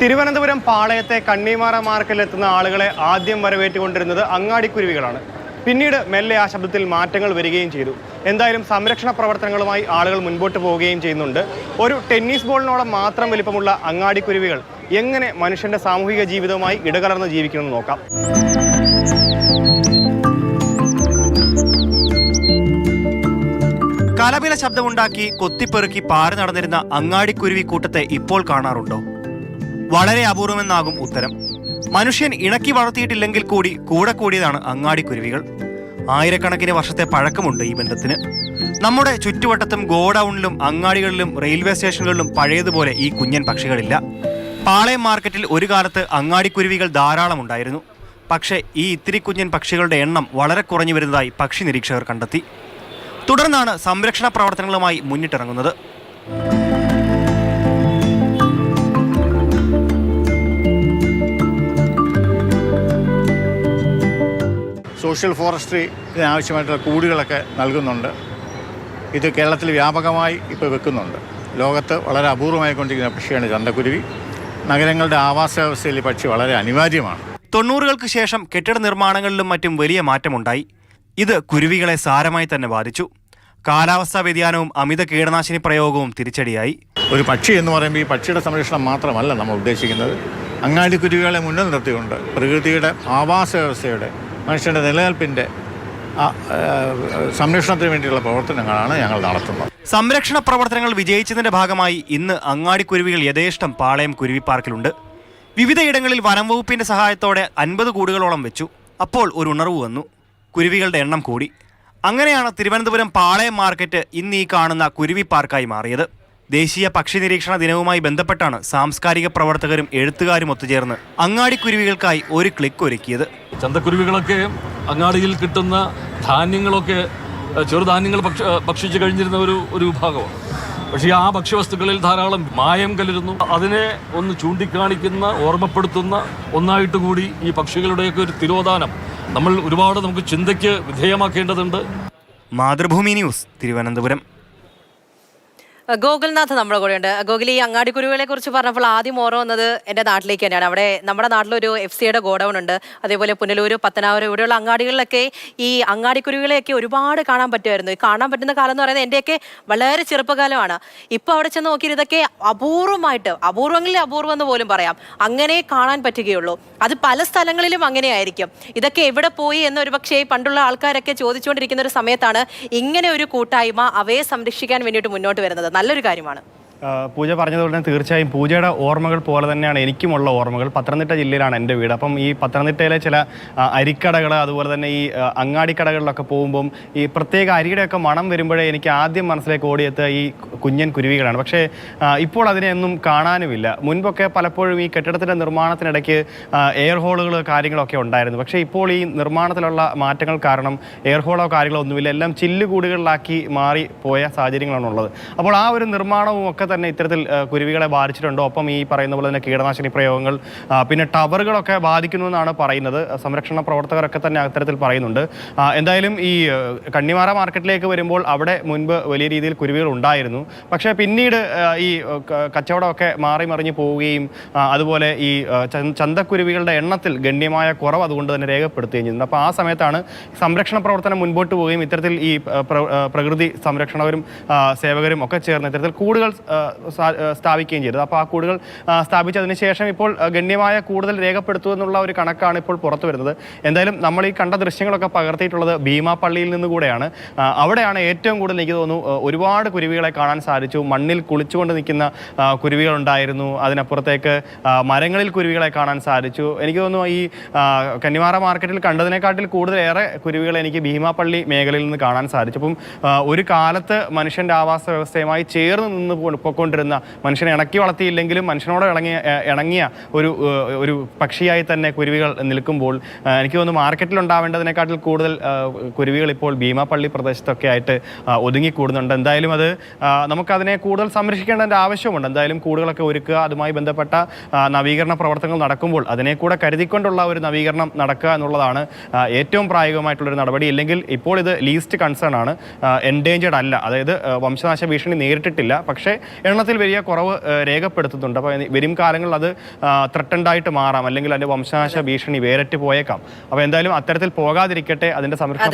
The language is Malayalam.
തിരുവനന്തപുരം പാളയത്തെ കണ്ണിമാറ മാർക്കറ്റിലെത്തുന്ന ആളുകളെ ആദ്യം വരവേറ്റുകൊണ്ടിരുന്നത് അങ്ങാടിക്കുരുവികളാണ്. പിന്നീട് മെല്ലെ ആ ശബ്ദത്തിൽ മാറ്റങ്ങൾ വരികയും ചെയ്തു. എന്തായാലും സംരക്ഷണ പ്രവർത്തനങ്ങളുമായി ആളുകൾ മുൻപോട്ട് പോവുകയും ചെയ്യുന്നുണ്ട്. ഒരു ടെന്നീസ് ബോളിനോളം മാത്രം വലിപ്പമുള്ള അങ്ങാടിക്കുരുവികൾ എങ്ങനെ മനുഷ്യന്റെ സാമൂഹിക ജീവിതവുമായി ഇടകലർന്ന് ജീവിക്കുമെന്ന് നോക്കാം. കലപില ശബ്ദമുണ്ടാക്കി കൊത്തിപ്പെറുക്കി പാറി നടന്നിരുന്ന അങ്ങാടിക്കുരുവി കൂട്ടത്തെ ഇപ്പോൾ കാണാറുണ്ടോ? വളരെ അപൂർവമെന്നാകും ഉത്തരം. മനുഷ്യൻ ഇണക്കി വളർത്തിയിട്ടില്ലെങ്കിൽ കൂടി കൂടെ കൂടിയതാണ് അങ്ങാടിക്കുരുവികൾ. ആയിരക്കണക്കിന് വർഷത്തെ പഴക്കമുണ്ട് ഈ ബന്ധത്തിന്. നമ്മുടെ ചുറ്റുവട്ടത്തും ഗോഡൌണിലും അങ്ങാടികളിലും റെയിൽവേ സ്റ്റേഷനുകളിലും പഴയതുപോലെ ഈ കുഞ്ഞൻ പക്ഷികളില്ല. പാളയം മാർക്കറ്റിൽ ഒരു കാലത്ത് അങ്ങാടിക്കുരുവികൾ ധാരാളം ഉണ്ടായിരുന്നു. പക്ഷേ ഈ ഇത്തിരി കുഞ്ഞൻ പക്ഷികളുടെ എണ്ണം വളരെ കുറഞ്ഞു വരുന്നതായി പക്ഷി നിരീക്ഷകർ കണ്ടെത്തി. തുടർന്നാണ് സംരക്ഷണ പ്രവർത്തനങ്ങളുമായി മുന്നിട്ടിറങ്ങുന്നത്. സോഷ്യൽ ഫോറസ്ട്രി ഇതിനാവശ്യമായിട്ടുള്ള കൂടുകളൊക്കെ നൽകുന്നുണ്ട്. ഇത് കേരളത്തിൽ വ്യാപകമായി ഇപ്പോൾ വെക്കുന്നുണ്ട്. ലോകത്ത് വളരെ അപൂർവമായി കൊണ്ടിരിക്കുന്ന പക്ഷിയാണ് ചന്തക്കുരുവി. നഗരങ്ങളുടെ ആവാസ വ്യവസ്ഥയിൽ ഈ പക്ഷി വളരെ അനിവാര്യമാണ്. തൊണ്ണൂറുകൾക്ക് ശേഷം കെട്ടിട നിർമ്മാണങ്ങളിലും മറ്റും വലിയ മാറ്റമുണ്ടായി. ഇത് കുരുവികളെ സാരമായി തന്നെ ബാധിച്ചു. കാലാവസ്ഥാ വ്യതിയാനവും അമിത കീടനാശിനി പ്രയോഗവും തിരിച്ചടിയായി. ഒരു പക്ഷി എന്ന് പറയുമ്പോൾ ഈ പക്ഷിയുടെ സംരക്ഷണം മാത്രമല്ല നമ്മൾ ഉദ്ദേശിക്കുന്നത്. അങ്ങാടി കുരുവികളെ മുന്നിൽ നിർത്തിക്കൊണ്ട് പ്രകൃതിയുടെ ആവാസ വ്യവസ്ഥയുടെ മനുഷ്യന്റെ നിലനിൽപ്പിന്റെ സംരക്ഷണത്തിന് വേണ്ടിയുള്ള പ്രവർത്തനങ്ങളാണ് ഞങ്ങൾ നടത്തുന്നത്. സംരക്ഷണ പ്രവർത്തനങ്ങൾ വിജയിച്ചതിന്റെ ഭാഗമായി ഇന്ന് അങ്ങാടിക്കുരുവികൾ യഥേഷ്ടം പാളയം കുരുവി പാർക്കിലുണ്ട്. വിവിധയിടങ്ങളിൽ വനം വകുപ്പിന്റെ സഹായത്തോടെ അൻപത് കൂടുകളോളം വെച്ചു. അപ്പോൾ ഒരു ഉണർവ് വന്നു. കുരുവികളുടെ എണ്ണം കൂടി. അങ്ങനെയാണ് തിരുവനന്തപുരം പാളയം മാർക്കറ്റ് ഇന്ന് ഈ കാണുന്ന കുരുവി പാർക്കായി മാറിയത്. ദേശീയ പക്ഷി നിരീക്ഷണ ദിനവുമായി ബന്ധപ്പെട്ടാണ് സാംസ്കാരിക പ്രവർത്തകരും എഴുത്തുകാരും ഒത്തുചേർന്ന് അങ്ങാടിക്കുരുവികൾക്കായി ഒരു ക്ലിക്ക് ഒരുക്കിയത്. ചന്തക്കുരുവികളൊക്കെ അങ്ങാടിയിൽ കിട്ടുന്ന ധാന്യങ്ങളൊക്കെ ചെറുധാന്യങ്ങൾ ഭക്ഷ ഭക്ഷിച്ചു കഴിഞ്ഞിരുന്ന ഒരു ഒരു വിഭാഗമാണ്. പക്ഷേ ആ ഭക്ഷ്യവസ്തുക്കളിൽ ധാരാളം മായം കലരുന്നു. അതിനെ ഒന്ന് ചൂണ്ടിക്കാണിക്കുന്ന ഓർമ്മപ്പെടുത്തുന്ന ഒന്നായിട്ട് കൂടി ഈ പക്ഷികളുടെയൊക്കെ ഒരു തിരോധാനം നമ്മൾ ഒരുപാട് നമുക്ക് ചിന്തയ്ക്ക് വിധേയമാക്കേണ്ടതുണ്ട്. മാതൃഭൂമി ന്യൂസ് തിരുവനന്തപുരം. ഗോകുൽനാഥ് നമ്മുടെ കൂടെയുണ്ട്. ഗോകുൽ ഈ അങ്ങാടിക്കുരുവികളെ കുറിച്ച് പറഞ്ഞപ്പോൾ ആദ്യം ഓർമ്മ വന്നത് എന്റെ നാട്ടിലേക്ക് തന്നെയാണ്. അവിടെ നമ്മുടെ നാട്ടിലൊരു എഫ് സിയുടെ ഗോഡൗൺ ഉണ്ട്. അതേപോലെ പുനലൂർ പത്തനാപുരം ഇവിടെയുള്ള അങ്ങാടികളിലൊക്കെ ഈ അങ്ങാടി അങ്ങാടിക്കുരുവികളെയൊക്കെ ഒരുപാട് കാണാൻ പറ്റുമായിരുന്നു. ഈ കാണാൻ പറ്റുന്ന കാലം എന്ന് പറയുന്നത് എന്റെയൊക്കെ വളരെ ചെറുപ്പകാലമാണ്. ഇപ്പോൾ അവിടെ ചെന്ന് നോക്കിയാൽ ഇതൊക്കെ അപൂർവമായിട്ട് അപൂർവങ്ങളിൽ അപൂർവം എന്ന് പോലും പറയാം. അങ്ങനെ കാണാൻ പറ്റുകയുള്ളൂ. അത് പല സ്ഥലങ്ങളിലും അങ്ങനെയായിരിക്കും. ഇതൊക്കെ എവിടെ പോയി എന്ന് ഒരു പക്ഷേ പണ്ടുള്ള ആൾക്കാരൊക്കെ ചോദിച്ചുകൊണ്ടിരിക്കുന്ന ഒരു സമയത്താണ് ഇങ്ങനെ ഒരു കൂട്ടായ്മ അവയെ സംരക്ഷിക്കാൻ വേണ്ടിയിട്ട് മുന്നോട്ട് വരുന്നത്. നല്ലൊരു കാര്യമാണ്. പൂജ പറഞ്ഞതുപോലെ തന്നെ തീർച്ചയായും പൂജയുടെ ഓർമ്മകൾ പോലെ തന്നെയാണ് എനിക്കുമുള്ള ഓർമ്മകൾ. പത്തനംതിട്ട ജില്ലയിലാണ് എന്റെ വീട്. അപ്പം ഈ പത്തനംതിട്ടയിലെ ചില അരിക്കടകൾ അതുപോലെ തന്നെ ഈ അങ്ങാടിക്കടകളിലൊക്കെ പോകുമ്പം ഈ പ്രത്യേക അരിയുടെയൊക്കെ മണം വരുമ്പോഴേ എനിക്ക് ആദ്യം മനസ്സിലേക്ക് ഓടിയെത്തുക ഈ കുഞ്ഞൻ കുരുവികളാണ്. പക്ഷേ ഇപ്പോൾ അതിനെയൊന്നും കാണാനുമില്ല. മുൻപൊക്കെ പലപ്പോഴും ഈ കെട്ടിടത്തിന്റെ നിർമ്മാണത്തിനിടയ്ക്ക് എയർ ഹോളുകൾ കാര്യങ്ങളൊക്കെ ഉണ്ടായിരുന്നു. പക്ഷേ ഇപ്പോൾ ഈ നിർമ്മാണത്തിലുള്ള മാറ്റങ്ങൾ കാരണം എയർ ഹോളോ കാര്യങ്ങളോ ഒന്നുമില്ല. എല്ലാം ചില്ലുകൂടുകളിലാക്കി മാറി പോയ സാഹചര്യങ്ങളാണുള്ളത്. അപ്പോൾ ആ ഒരു നിർമ്മാണവും ഒക്കെ തന്നെ ഇത്തരത്തിൽ കുരുവികളെ ബാധിച്ചിട്ടുണ്ടോ? ഒപ്പം ഈ പറയുന്ന പോലെ തന്നെ കീടനാശിനി പ്രയോഗങ്ങൾ പിന്നെ ടവറുകളൊക്കെ ബാധിക്കുന്നു എന്നാണ് പറയുന്നത്. സംരക്ഷണ പ്രവർത്തകരൊക്കെ തന്നെ അത്തരത്തിൽ പറയുന്നുണ്ട്. എന്തായാലും ഈ കണ്ണിമാറ മാർക്കറ്റിലേക്ക് വരുമ്പോൾ അവിടെ മുൻപ് വലിയ രീതിയിൽ കുരുവികൾ ഉണ്ടായിരുന്നു. പക്ഷേ പിന്നീട് ഈ കച്ചവടമൊക്കെ മാറി മറിഞ്ഞ് പോവുകയും അതുപോലെ ഈ ചന്ത- ചന്തക്കുരുവികളുടെ എണ്ണത്തിൽ ഗണ്യമായ കുറവ് അതുകൊണ്ട് തന്നെ രേഖപ്പെടുത്തുകയും ചെയ്യുന്നുണ്ട് അപ്പോൾ ആ സമയത്താണ് സംരക്ഷണ പ്രവർത്തനം മുൻപോട്ട് പോവുകയും ഇത്തരത്തിൽ ഈ പ്രകൃതി സംരക്ഷണവരും സേവകരും ഒക്കെ ചേർന്ന് ഇത്തരത്തിൽ ആ, സ്ഥാപിക്കുകയും ചെയ്തത്. അപ്പോൾ ആ കൂടുകൾ സ്ഥാപിച്ചതിന് ശേഷം ഇപ്പോൾ ഗണ്യമായ കൂടുതൽ രേഖപ്പെടുത്തുക എന്നുള്ള ഒരു കണക്കാണ് ഇപ്പോൾ പുറത്തു വരുന്നത്. എന്തായാലും നമ്മൾ ഈ കണ്ട ദൃശ്യങ്ങളൊക്കെ പകർത്തിയിട്ടുള്ളത് ഭീമാപ്പള്ളിയിൽ നിന്ന് കൂടെയാണ്. അവിടെയാണ് ഏറ്റവും കൂടുതൽ എനിക്ക് തോന്നുന്നു ഒരുപാട് കുരുവികളെ കാണാൻ സാധിച്ചു. മണ്ണിൽ കുളിച്ചുകൊണ്ട് നിൽക്കുന്ന കുരുവികളുണ്ടായിരുന്നു. അതിനപ്പുറത്തേക്ക് മരങ്ങളിൽ കുരുവികളെ കാണാൻ സാധിച്ചു. എനിക്ക് തോന്നുന്നു ഈ കന്നിമാറ മാർക്കറ്റിൽ കണ്ടതിനെക്കാട്ടിൽ കൂടുതലേറെ കുരുവികളെ എനിക്ക് ഭീമാപ്പള്ളി മേഖലയിൽ നിന്ന് കാണാൻ സാധിച്ചു. അപ്പം ഒരു കാലത്ത് മനുഷ്യന്റെ ആവാസ വ്യവസ്ഥയുമായി ചേർന്ന് നിന്ന് പോ- പൊയ്ക്കൊണ്ടിരുന്ന മനുഷ്യനെ ഇണക്കി വളർത്തിയില്ലെങ്കിലും മനുഷ്യനോട് ഇണങ്ങിയ ഇണങ്ങിയ ഒരു ഒരു പക്ഷിയായി തന്നെ കുരുവികൾ നിൽക്കുമ്പോൾ എനിക്ക് തോന്നുന്നു മാർക്കറ്റിൽ ഉണ്ടാവേണ്ടതിനെക്കാട്ടിൽ കൂടുതൽ കുരുവികൾ ഇപ്പോൾ ഭീമാപ്പള്ളി പ്രദേശത്തൊക്കെ ആയിട്ട് ഒതുങ്ങിക്കൂടുന്നുണ്ട്. എന്തായാലും അത് നമുക്കതിനെ കൂടുതൽ സംരക്ഷിക്കേണ്ടതിന്റെ ആവശ്യമുണ്ട്. എന്തായാലും കൂടുകളൊക്കെ ഒരുക്കുക അതുമായി ബന്ധപ്പെട്ട നവീകരണ പ്രവർത്തനങ്ങൾ നടക്കുമ്പോൾ അതിനെ കൂടെ കരുതിക്കൊണ്ടുള്ള ഒരു നവീകരണം നടക്കുക എന്നുള്ളതാണ് ഏറ്റവും പ്രായോഗികമായിട്ടുള്ളൊരു നടപടി. ഇല്ലെങ്കിൽ ഇപ്പോൾ ഇത് ലീസ്റ്റ് കൺസേൺ ആണ്. എൻഡേഞ്ചേർഡ് അല്ല. അതായത് വംശനാശ ഭീഷണി നേരിട്ടിട്ടില്ല. പക്ഷേ എണ്ണത്തിൽ വലിയ കുറവ് രേഖപ്പെടുത്തുന്നുണ്ട്. അപ്പോൾ വരും കാലങ്ങളിൽ അത് ത്രട്ടണ്ടായിട്ട് മാറാം. അല്ലെങ്കിൽ അതിന്റെ വംശനാശ ഭീഷണി വേരറ്റ് പോയേക്കാം. അപ്പോൾ എന്തായാലും അത്തരത്തിൽ പോകാതിരിക്കട്ടെ അതിന്റെ സംരക്ഷണ